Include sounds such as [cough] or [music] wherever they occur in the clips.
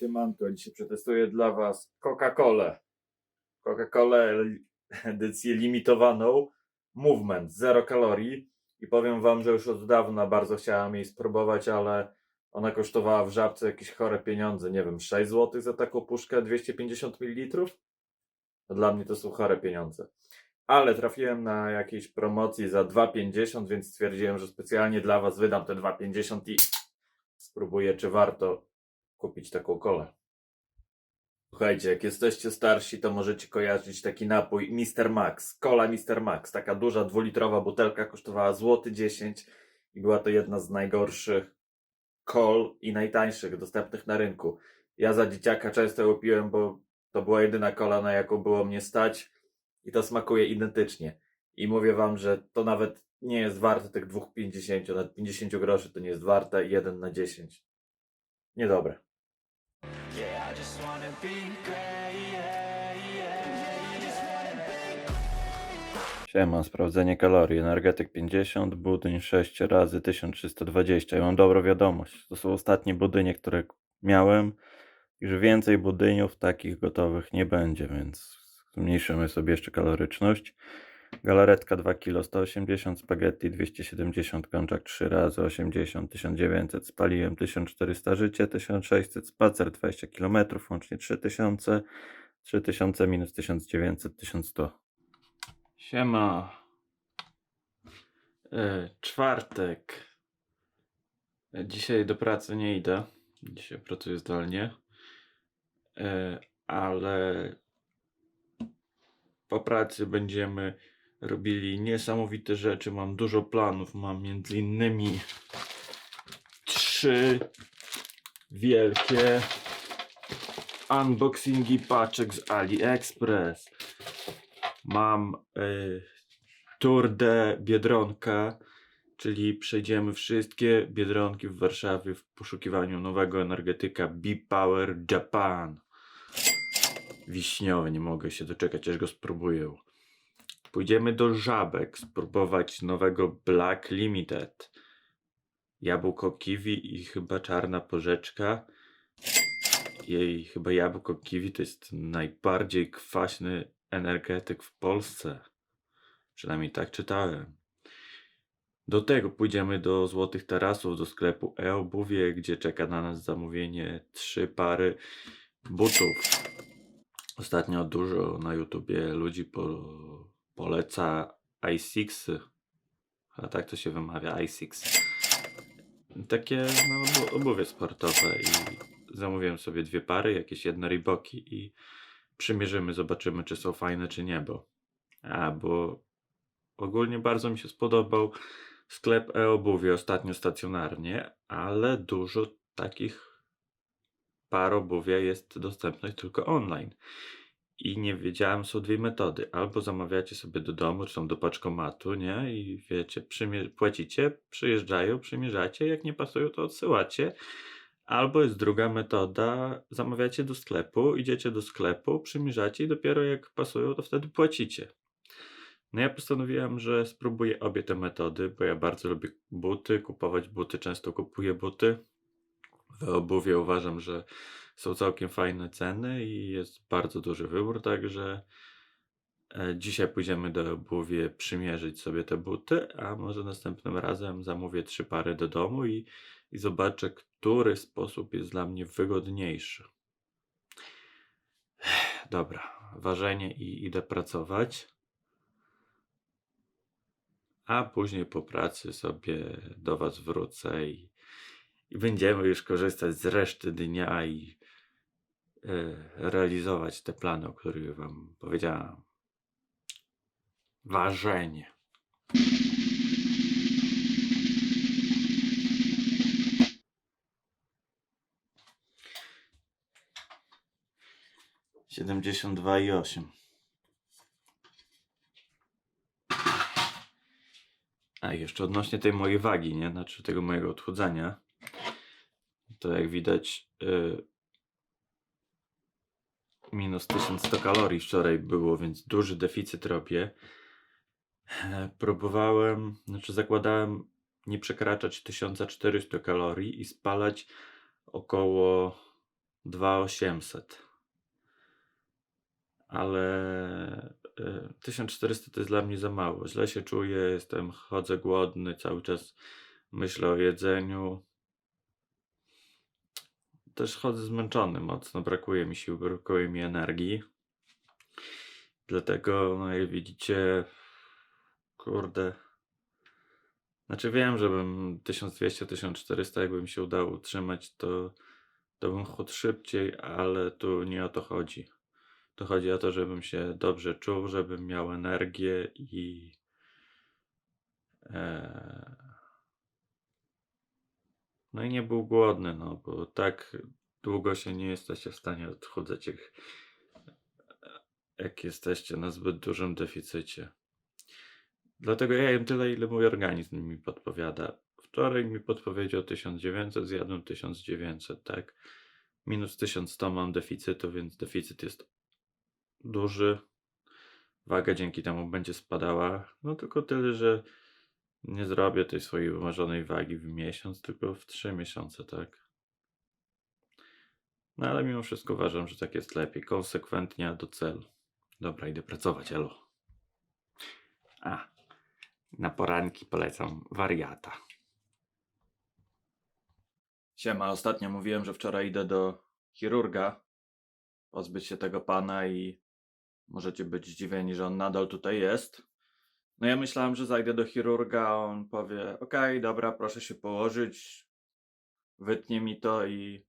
Siemanko, dzisiaj przetestuję dla Was Coca-Colę. Coca-Colę edycję limitowaną Movement, zero kalorii i powiem Wam, że już od dawna bardzo chciałem jej spróbować, ale ona kosztowała w żabce jakieś chore pieniądze, nie wiem, 6 zł za taką puszkę 250 ml? To dla mnie to są chore pieniądze. Ale trafiłem na jakiejś promocji za 2,50, więc stwierdziłem, że specjalnie dla Was wydam te 2,50 i spróbuję, czy warto kupić taką kolę. Słuchajcie, jak jesteście starsi, to możecie kojarzyć taki napój Mr. Max. Cola Mr. Max. Taka duża, dwulitrowa butelka kosztowała złoty 10 i była to jedna z najgorszych kol i najtańszych dostępnych na rynku. Ja za dzieciaka często ją piłem, bo to była jedyna kola, na jaką było mnie stać i to smakuje identycznie. I mówię wam, że to nawet nie jest warte tych 2,50, nawet 50 groszy to nie jest warte 1 na 10. Niedobre. Wanna Siema, sprawdzenie kalorii. Energetyk 50, budyń 6 razy 1320. Ja mam dobrą wiadomość. To są ostatnie budynie, które miałem. Że więcej budyniów takich gotowych nie będzie, więc zmniejszymy sobie jeszcze kaloryczność. Galaretka 2 kg 180, spaghetti 270, kączak 3 razy 80, 1900, spaliłem 1400 życie, 1600, spacer 20 km, łącznie 3000, 3000 minus 1900, 1100. Siema. E, czwartek. Dzisiaj do pracy nie idę. Dzisiaj pracuję zdalnie. E, ale po pracy będziemy robili niesamowite rzeczy. Mam dużo planów. Mam między innymi trzy wielkie unboxingi paczek z AliExpress. Mam y, Tour de Biedronka, czyli przejdziemy wszystkie biedronki w Warszawie w poszukiwaniu nowego energetyka B-Power Japan. Wiśniowy, nie mogę się doczekać, aż go spróbuję. Pójdziemy do Żabek spróbować nowego Black Limited. Jabłko kiwi i chyba czarna porzeczka. Jej chyba jabłko kiwi to jest najbardziej kwaśny energetyk w Polsce. Przynajmniej tak czytałem. Do tego pójdziemy do Złotych Tarasów, do sklepu e-obuwie, gdzie czeka na nas zamówienie trzy pary butów. Ostatnio dużo na YouTubie ludzi po, poleca i6. A tak to się wymawia, i6. Takie no, obu- obuwie sportowe i zamówiłem sobie dwie pary, jakieś jedne Reeboki i przymierzymy, zobaczymy czy są fajne czy nie, bo a, bo ogólnie bardzo mi się spodobał sklep e-obuwie ostatnio stacjonarnie, ale dużo takich par obuwia jest dostępnych tylko online. I nie wiedziałem, są dwie metody. Albo zamawiacie sobie do domu, czy tam do paczkomatu, nie? I wiecie, płacicie, przyjeżdżają, przymierzacie, jak nie pasują, to odsyłacie. Albo jest druga metoda, zamawiacie do sklepu, idziecie do sklepu, przymierzacie i dopiero jak pasują, to wtedy płacicie. No ja postanowiłem, że spróbuję obie te metody, bo ja bardzo lubię buty, kupować buty, często kupuję buty. W obuwie uważam, że są całkiem fajne ceny i jest bardzo duży wybór, także e, dzisiaj pójdziemy do obuwie przymierzyć sobie te buty, a może następnym razem zamówię trzy pary do domu i, i zobaczę, który sposób jest dla mnie wygodniejszy. Dobra, ważenie i idę pracować. A później po pracy sobie do Was wrócę i, i będziemy już korzystać z reszty dnia i e, realizować te plany, o których Wam powiedziałem. Ważenie. Siedemdziesiąt dwa i osiem. A jeszcze odnośnie tej mojej wagi, nie? Znaczy tego mojego odchudzania. To jak widać yy, minus 1100 kalorii wczoraj było, więc duży deficyt robię. E, Próbowałem, znaczy zakładałem nie przekraczać 1400 kalorii i spalać około 2800. Ale y, 1400 to jest dla mnie za mało. Źle się czuję, jestem, chodzę głodny, cały czas myślę o jedzeniu. Też chodzę zmęczony mocno, brakuje mi sił, brakuje mi energii. Dlatego, no jak widzicie, kurde. Znaczy wiem, żebym 1200-1400, jakby mi się udało utrzymać, to, to bym chudł szybciej, ale tu nie o to chodzi. To chodzi o to, żebym się dobrze czuł, żebym miał energię i. E, no i nie był głodny, no bo tak długo się nie jesteście w stanie odchudzać, jak, jak jesteście na zbyt dużym deficycie. Dlatego ja jem tyle, ile mój organizm mi podpowiada. Wczoraj mi podpowiedział 1900, zjadłem 1900, tak? Minus 1100 mam deficytu, więc deficyt jest duży. Waga dzięki temu będzie spadała. No tylko tyle, że nie zrobię tej swojej wymarzonej wagi w miesiąc, tylko w 3 miesiące, tak? No ale mimo wszystko uważam, że tak jest lepiej. Konsekwentnie do celu. Dobra, idę pracować, elo. A, na poranki polecam wariata. Siema, ostatnio mówiłem, że wczoraj idę do chirurga pozbyć się tego pana i możecie być zdziwieni, że on nadal tutaj jest. No ja myślałem, że zajdę do chirurga, a on powie, okej, dobra, proszę się położyć, wytnie mi to i,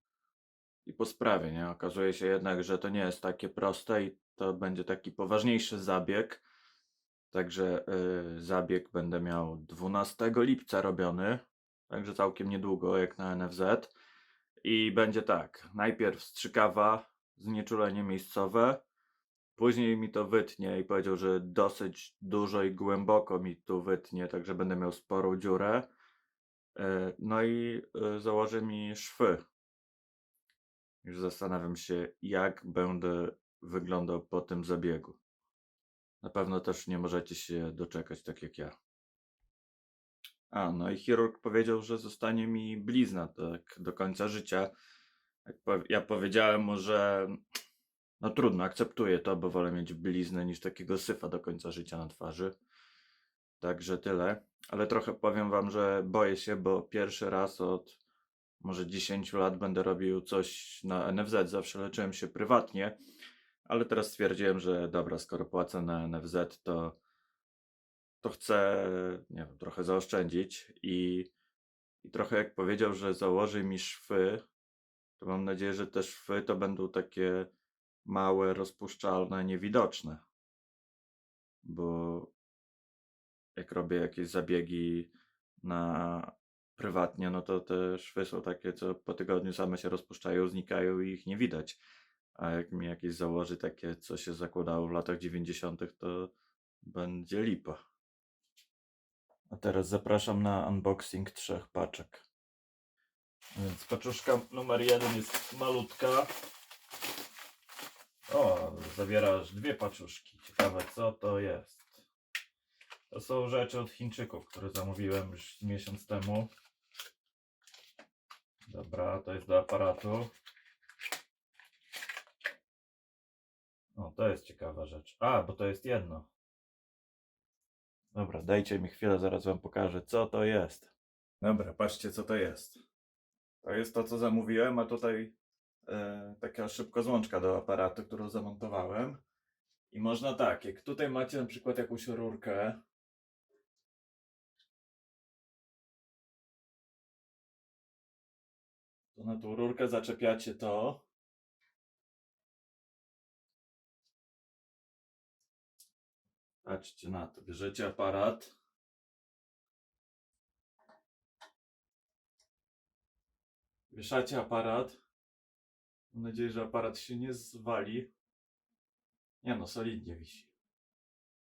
i po sprawie, nie? Okazuje się jednak, że to nie jest takie proste i to będzie taki poważniejszy zabieg. Także y, zabieg będę miał 12 lipca robiony, także całkiem niedługo, jak na NFZ. I będzie tak, najpierw strzykawa, znieczulenie miejscowe, później mi to wytnie i powiedział, że dosyć dużo i głęboko mi tu wytnie, także będę miał sporą dziurę. E, No i e, założy mi szwy. Już zastanawiam się, jak będę wyglądał po tym zabiegu. Na pewno też nie możecie się doczekać, tak jak ja. A, no i chirurg powiedział, że zostanie mi blizna tak do końca życia. Ja powiedziałem mu, że no trudno, akceptuję to, bo wolę mieć bliznę niż takiego syfa do końca życia na twarzy. Także tyle. Ale trochę powiem wam, że boję się, bo pierwszy raz od może 10 lat będę robił coś na NFZ. Zawsze leczyłem się prywatnie, ale teraz stwierdziłem, że dobra, skoro płacę na NFZ, to, to chcę, nie wiem, trochę zaoszczędzić i, i trochę jak powiedział, że założy mi szwy, to mam nadzieję, że te szwy to będą takie małe, rozpuszczalne, niewidoczne. Bo jak robię jakieś zabiegi na prywatnie, no to te szwy są takie, co po tygodniu same się rozpuszczają, znikają i ich nie widać. A jak mi jakieś założy takie, co się zakładało w latach 90., to będzie lipa. A teraz zapraszam na unboxing trzech paczek. Więc paczuszka numer jeden jest malutka. O, zawiera aż dwie paczuszki. Ciekawe co to jest. To są rzeczy od Chińczyków, które zamówiłem już miesiąc temu. Dobra, to jest do aparatu. O, to jest ciekawa rzecz. A, bo to jest jedno. Dobra, dajcie mi chwilę, zaraz wam pokażę, co to jest. Dobra, patrzcie, co to jest. To jest to, co zamówiłem, a tutaj e, taka szybkozłączka do aparatu, którą zamontowałem. I można tak, jak tutaj macie na przykład jakąś rurkę, to na tą rurkę zaczepiacie to. Patrzcie na to, bierzecie aparat. Wieszacie aparat. Mam nadzieję, że aparat się nie zwali. Nie no, solidnie wisi.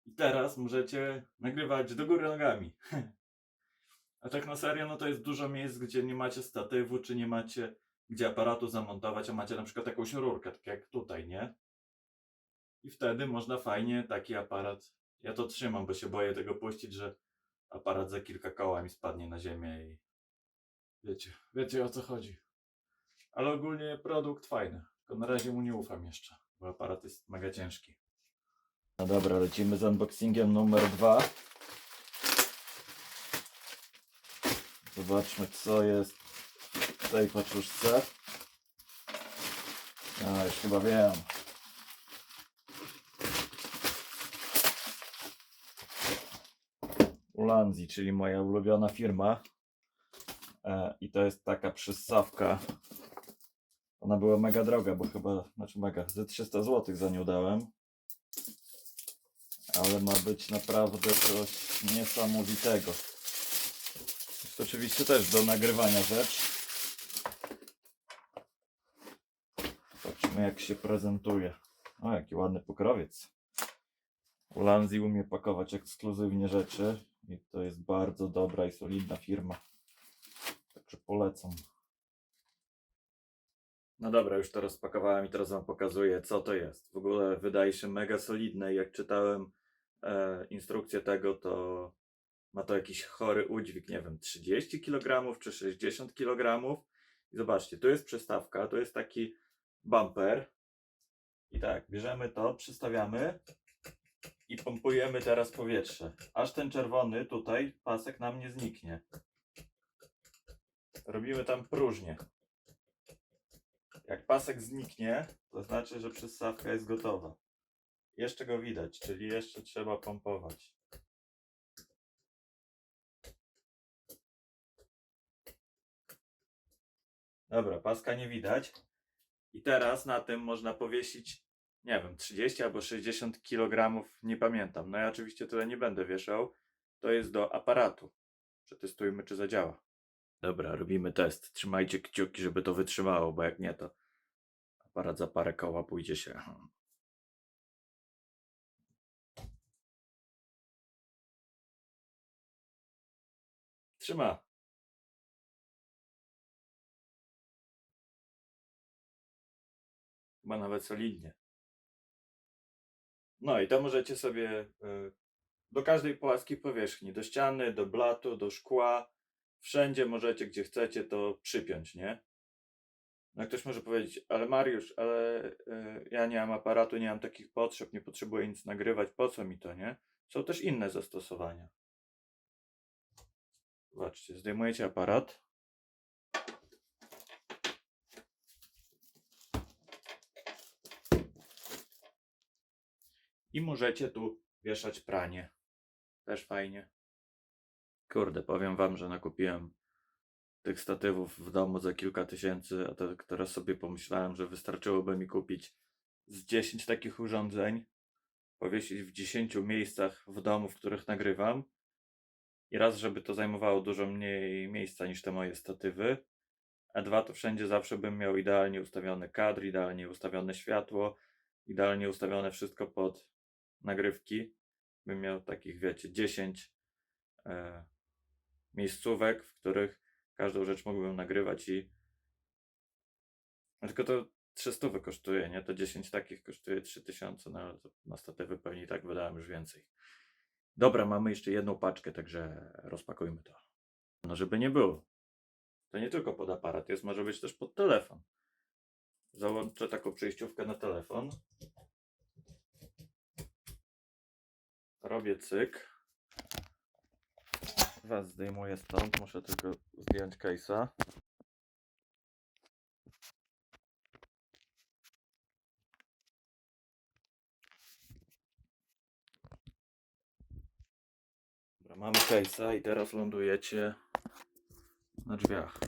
I teraz możecie nagrywać do góry nogami. [laughs] A tak na serio, no to jest dużo miejsc, gdzie nie macie statywu, czy nie macie gdzie aparatu zamontować, a macie na przykład jakąś rurkę, tak jak tutaj, nie? I wtedy można fajnie taki aparat. Ja to trzymam, bo się boję tego puścić, że aparat za kilka koła mi spadnie na ziemię i wiecie, wiecie o co chodzi. Ale ogólnie produkt fajny. Tylko na razie mu nie ufam jeszcze, bo aparat jest mega ciężki. No dobra, lecimy z unboxingiem numer dwa. Zobaczmy co jest w tej paczuszce. A, już chyba wiem. Ulanzi, czyli moja ulubiona firma. E, I to jest taka przyssawka. Ona była mega droga, bo chyba, znaczy mega, ze 300 zł za nią dałem. Ale ma być naprawdę coś niesamowitego. Jest oczywiście też do nagrywania rzecz. Zobaczmy jak się prezentuje. O, jaki ładny pokrowiec. Ulanzi umie pakować ekskluzywnie rzeczy i to jest bardzo dobra i solidna firma. Także polecam. No dobra, już to rozpakowałem i teraz wam pokazuję co to jest. W ogóle wydaje się mega solidne. Jak czytałem e, instrukcję tego, to ma to jakiś chory udźwig, nie wiem, 30 kg czy 60 kg. I zobaczcie, tu jest przystawka, tu jest taki bumper. I tak, bierzemy to, przystawiamy i pompujemy teraz powietrze. Aż ten czerwony tutaj pasek nam nie zniknie. Robimy tam próżnię. Jak pasek zniknie, to znaczy, że przystawka jest gotowa. Jeszcze go widać, czyli jeszcze trzeba pompować. Dobra, paska nie widać. I teraz na tym można powiesić, nie wiem, 30 albo 60 kg, nie pamiętam. No ja oczywiście tyle nie będę wieszał. To jest do aparatu. Przetestujmy, czy zadziała. Dobra, robimy test. Trzymajcie kciuki, żeby to wytrzymało, bo jak nie, to aparat za parę koła pójdzie się. Trzyma. Chyba nawet solidnie. No i to możecie sobie y, do każdej płaskiej powierzchni, do ściany, do blatu, do szkła, wszędzie możecie, gdzie chcecie, to przypiąć, nie? No ktoś może powiedzieć, ale Mariusz, ale y, ja nie mam aparatu, nie mam takich potrzeb, nie potrzebuję nic nagrywać, po co mi to, nie? Są też inne zastosowania. Zobaczcie, zdejmujecie aparat. I możecie tu wieszać pranie. Też fajnie. Kurde, powiem wam, że nakupiłem tych statywów w domu za kilka tysięcy, a teraz sobie pomyślałem, że wystarczyłoby mi kupić z 10 takich urządzeń, powiesić w 10 miejscach w domu, w których nagrywam. I raz, żeby to zajmowało dużo mniej miejsca niż te moje statywy, a dwa, to wszędzie zawsze bym miał idealnie ustawiony kadr, idealnie ustawione światło, idealnie ustawione wszystko pod nagrywki. Bym miał takich, wiecie, 10 e, miejscówek, w których każdą rzecz mógłbym nagrywać i tylko to 300 kosztuje, nie? To 10 takich kosztuje 3000, no ale to na statywy pewnie i tak wydałem już więcej. Dobra, mamy jeszcze jedną paczkę, także rozpakujmy to. No żeby nie było. To nie tylko pod aparat jest, może być też pod telefon. Załączę taką przejściówkę na telefon. Robię cyk. Was zdejmuję stąd, muszę tylko zdjąć case'a. Dobra, mamy case'a i teraz lądujecie na drzwiach.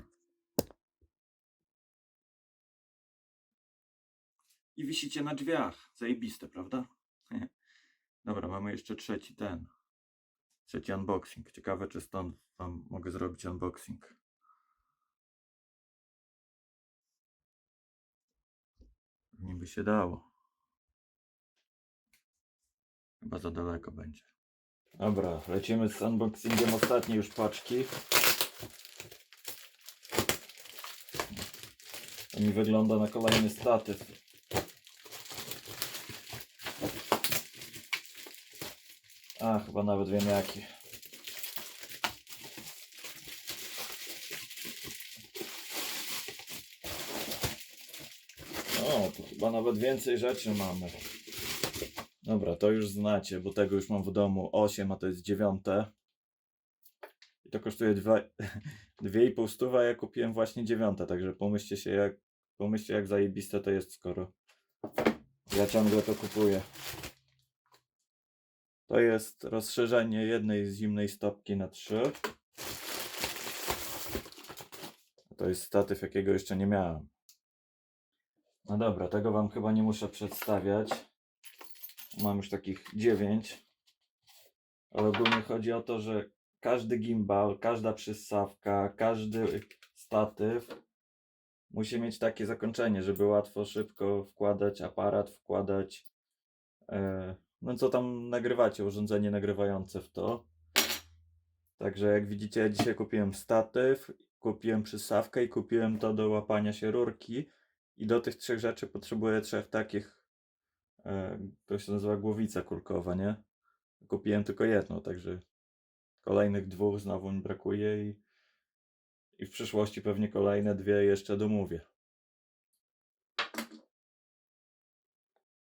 I wisicie na drzwiach. Zajebiste, prawda? [laughs] Dobra, mamy jeszcze trzeci ten. Trzeci unboxing. Ciekawe, czy stąd wam mogę zrobić unboxing. Niby się dało. Chyba za daleko będzie. Dobra, lecimy z unboxingiem ostatniej już paczki. To mi wygląda na kolejny statyw. A, chyba nawet wiem jaki. O, to chyba nawet więcej rzeczy mamy. Dobra, to już znacie, bo tego już mam w domu 8, a to jest 9. I to kosztuje dwa- [laughs] 2,5 stówa, a ja kupiłem właśnie 9, także pomyślcie się jak, pomyślcie jak zajebiste to jest, skoro ja ciągle to kupuję. To jest rozszerzenie jednej zimnej stopki na 3. To jest statyw, jakiego jeszcze nie miałem. No dobra, tego Wam chyba nie muszę przedstawiać. Mam już takich 9. Ale ogólnie chodzi o to, że każdy gimbal, każda przystawka, każdy statyw musi mieć takie zakończenie, żeby łatwo, szybko wkładać aparat, wkładać. E, no co tam nagrywacie, urządzenie nagrywające w to. Także jak widzicie, ja dzisiaj kupiłem statyw, kupiłem przystawkę i kupiłem to do łapania się rurki. I do tych trzech rzeczy potrzebuję trzech takich, e, to się nazywa głowica kulkowa, nie? Kupiłem tylko jedną, także kolejnych dwóch znowu mi brakuje i, i w przyszłości pewnie kolejne dwie jeszcze domówię.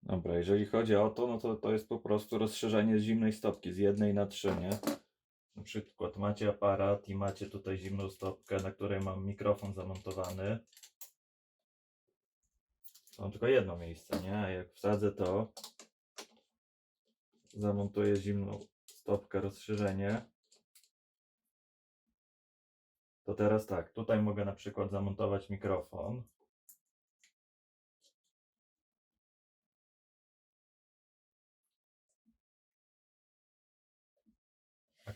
Dobra, jeżeli chodzi o to, no to to jest po prostu rozszerzenie zimnej stopki z jednej na trzy, nie? Na przykład macie aparat i macie tutaj zimną stopkę, na której mam mikrofon zamontowany. Mam tylko jedno miejsce, nie? A jak wsadzę to, zamontuję zimną stopkę, rozszerzenie. To teraz tak, tutaj mogę na przykład zamontować mikrofon.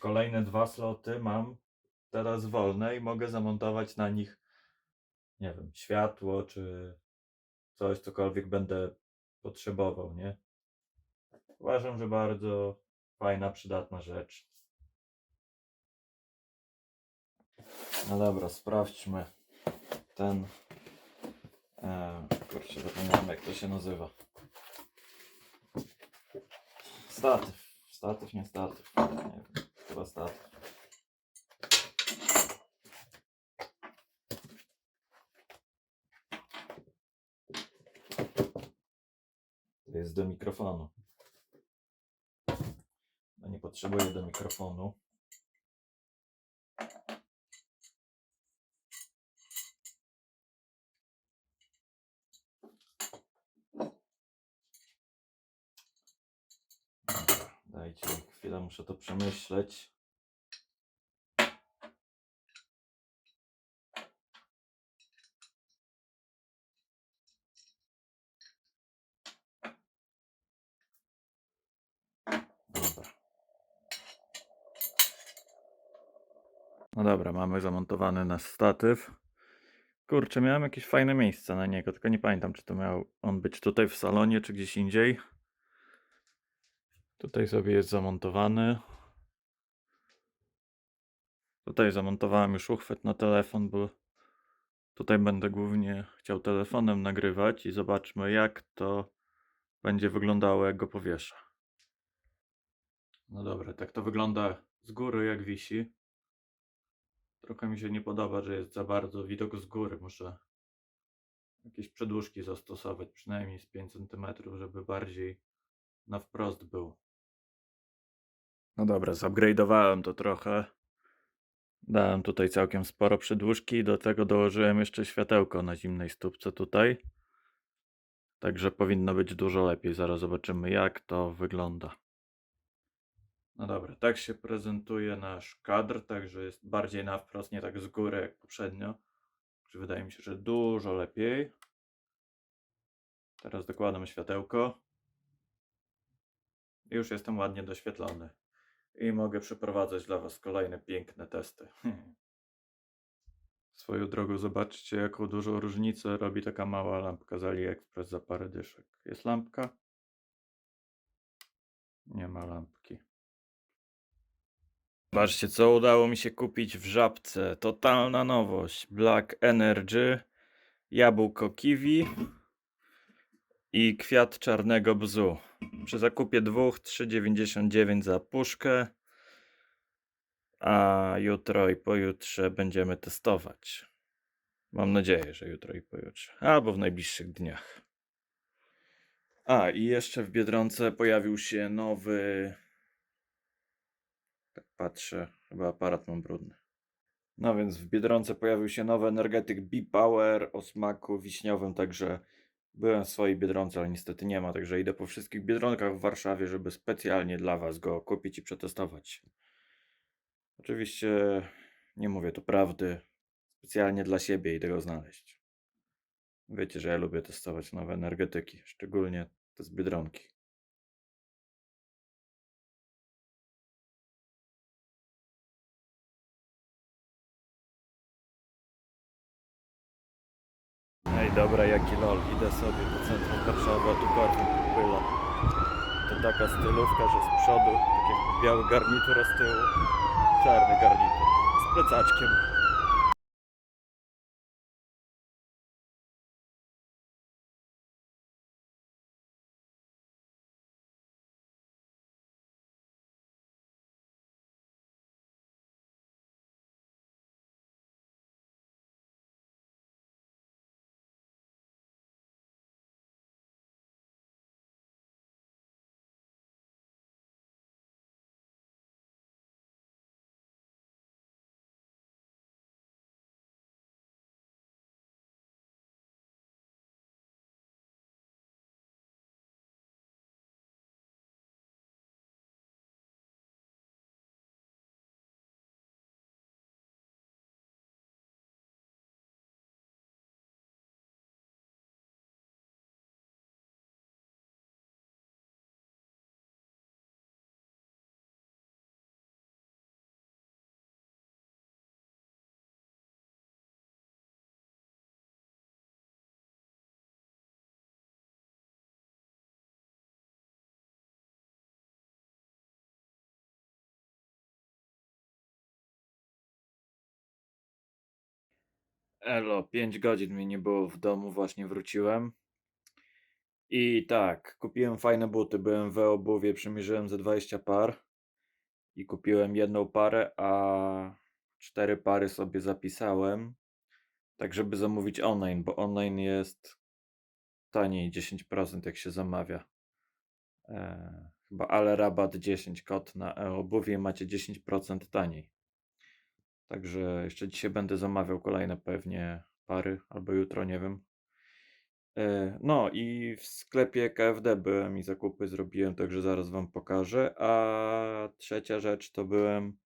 Kolejne dwa sloty mam teraz wolne i mogę zamontować na nich, nie wiem, światło czy coś, cokolwiek będę potrzebował, nie? Uważam, że bardzo fajna, przydatna rzecz. No dobra, sprawdźmy ten. E, kurczę, zapomniałem jak to się nazywa. Statyw. Statyw, nie statyw. Nie wiem, chyba statyw. To jest do mikrofonu. No nie potrzebuję do mikrofonu. Dobra, Dajcie mi chwilę, muszę to przemyśleć. No dobra, mamy zamontowany nasz statyw. Kurczę, miałem jakieś fajne miejsce na niego, tylko nie pamiętam, czy to miał on być tutaj w salonie, czy gdzieś indziej. Tutaj sobie jest zamontowany. Tutaj zamontowałem już uchwyt na telefon, bo tutaj będę głównie chciał telefonem nagrywać i zobaczmy jak to będzie wyglądało jak go powieszę. No dobra, tak to wygląda z góry jak wisi. Trochę mi się nie podoba, że jest za bardzo widok z góry. Muszę jakieś przedłużki zastosować, przynajmniej z 5 cm, żeby bardziej na wprost był. No dobra, zupgrade'owałem to trochę. Dałem tutaj całkiem sporo przedłużki i do tego dołożyłem jeszcze światełko na zimnej stópce tutaj. Także powinno być dużo lepiej. Zaraz zobaczymy jak to wygląda. No dobra, tak się prezentuje nasz kadr, także jest bardziej na wprost, nie tak z góry jak poprzednio. Także wydaje mi się, że dużo lepiej. Teraz dokładam światełko. I już jestem ładnie doświetlony. I mogę przeprowadzać dla Was kolejne piękne testy. Swoją drogą zobaczcie, jaką dużą różnicę robi taka mała lampka z AliExpress za parę dyszek. Jest lampka? Nie ma lampki. Zobaczcie, co udało mi się kupić w żabce. Totalna nowość. Black Energy, jabłko kiwi i kwiat czarnego bzu. Przy zakupie dwóch 3,99 za puszkę. A jutro i pojutrze będziemy testować. Mam nadzieję, że jutro i pojutrze. Albo w najbliższych dniach. A, i jeszcze w Biedronce pojawił się nowy. Tak patrzę, chyba aparat mam brudny. No więc w Biedronce pojawił się nowy energetyk B-Power o smaku wiśniowym, także byłem w swojej Biedronce, ale niestety nie ma, także idę po wszystkich Biedronkach w Warszawie, żeby specjalnie dla Was go kupić i przetestować. Oczywiście nie mówię tu prawdy, specjalnie dla siebie idę go znaleźć. Wiecie, że ja lubię testować nowe energetyki, szczególnie te z Biedronki. Ej, dobra, jaki lol. Idę sobie do centrum Warszawy, tu parfum pyla. To taka stylówka, że z przodu taki biały garnitur, a z tyłu czarny garnitur. Z plecaczkiem. Elo, 5 godzin mnie nie było w domu, właśnie wróciłem. I tak, kupiłem fajne buty, byłem w obuwie, przymierzyłem ze 20 par i kupiłem jedną parę, a cztery pary sobie zapisałem, tak żeby zamówić online, bo online jest taniej 10% jak się zamawia. E, chyba ale rabat 10 kod na e-obuwie macie 10% taniej. Także jeszcze dzisiaj będę zamawiał kolejne pewnie pary, albo jutro, nie wiem. E, No i w sklepie KFD byłem i zakupy zrobiłem, także zaraz wam pokażę. A trzecia rzecz to byłem,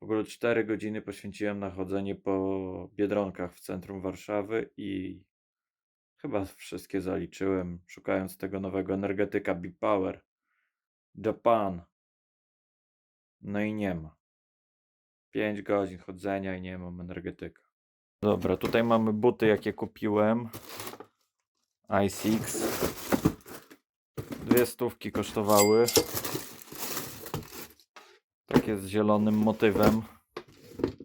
w ogóle 4 godziny poświęciłem na chodzenie po Biedronkach w centrum Warszawy i chyba wszystkie zaliczyłem, szukając tego nowego energetyka Big Power. Japan. No i nie ma. 5 godzin chodzenia i nie mam energetyka. Dobra, tutaj mamy buty, jakie kupiłem. i6. Dwie stówki kosztowały. Takie z zielonym motywem.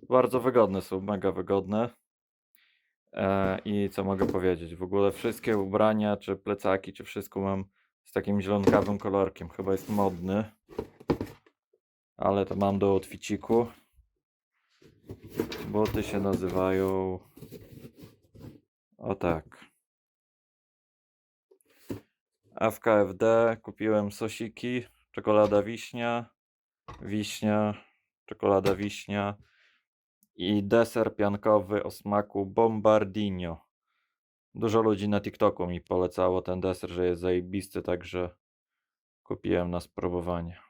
Bardzo wygodne są, mega wygodne. E, I co mogę powiedzieć? W ogóle wszystkie ubrania, czy plecaki, czy wszystko mam z takim zielonkawym kolorkiem. Chyba jest modny. Ale to mam do outficiku. Boty się nazywają. O tak. A w kupiłem sosiki, czekolada wiśnia, wiśnia, czekolada wiśnia i deser piankowy o smaku bombardino. Dużo ludzi na TikToku mi polecało ten deser, że jest zajebisty, także kupiłem na spróbowanie.